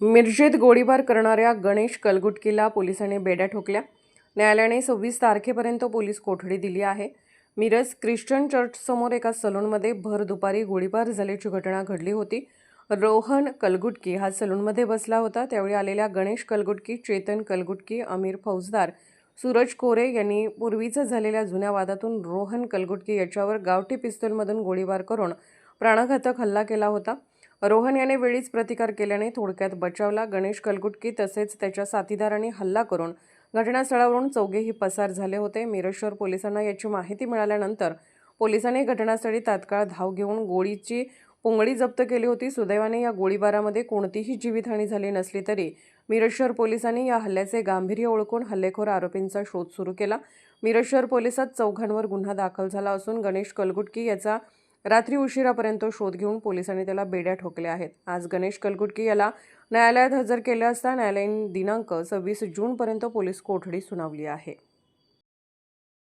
मिरजेत गोळीबार करणाऱ्या गणेश कलगुटकीला पोलिसांनी बेड्या ठोकल्या. न्यायालयाने सव्वीस तारखेपर्यंत पोलीस कोठडी दिली आहे. मिरज ख्रिश्चन चर्चसमोर एका सलूनमध्ये भर दुपारी गोळीबार झाल्याची घटना घडली होती. रोहन कलगुटकी हा सलूनमध्ये बसला होता. त्यावेळी आलेल्या गणेश कलगुटकी चेतन कलगुटकी अमीर फौजदार सूरज कोरे यांनी पूर्वीचं झालेल्या जुन्या वादातून रोहन कलगुटकी याच्यावर गावठी पिस्तूलमधून गोळीबार करून प्राणघातक हल्ला केला होता. रोहन याने वेळीच प्रतिकार केल्याने थोडक्यात बचावला. गणेश कलगुटकी तसेच त्याच्या साथीदारांनी हल्ला करून घटनास्थळावरून चौघेही पसार झाले होते. मिरेश्वर पोलिसांना याची माहिती मिळाल्यानंतर पोलिसांनी घटनास्थळी तात्काळ धाव घेऊन गोळीची पुंगळी जप्त केली होती. सुदैवाने या गोळीबारामध्ये कोणतीही जीवितहानी झाली नसली तरी मिरेश्वर पोलिसांनी या हल्ल्याचे गांभीर्य ओळखून हल्लेखोर आरोपींचा शोध सुरू केला. मिरेश्वर पोलिसात चौघांवर गुन्हा दाखल झाला असून गणेश कलगुटकी याचा रात्री उशिरापर्यंत शोध घेऊन पोलिसांनी त्याला बेड्या ठोकल्या आहेत. आज गणेश कलगुटकी याला न्यायालयात हजर केले असता न्यायालयीन दिनांक सव्वीस जूनपर्यंत पोलीस कोठडी सुनावली आहे.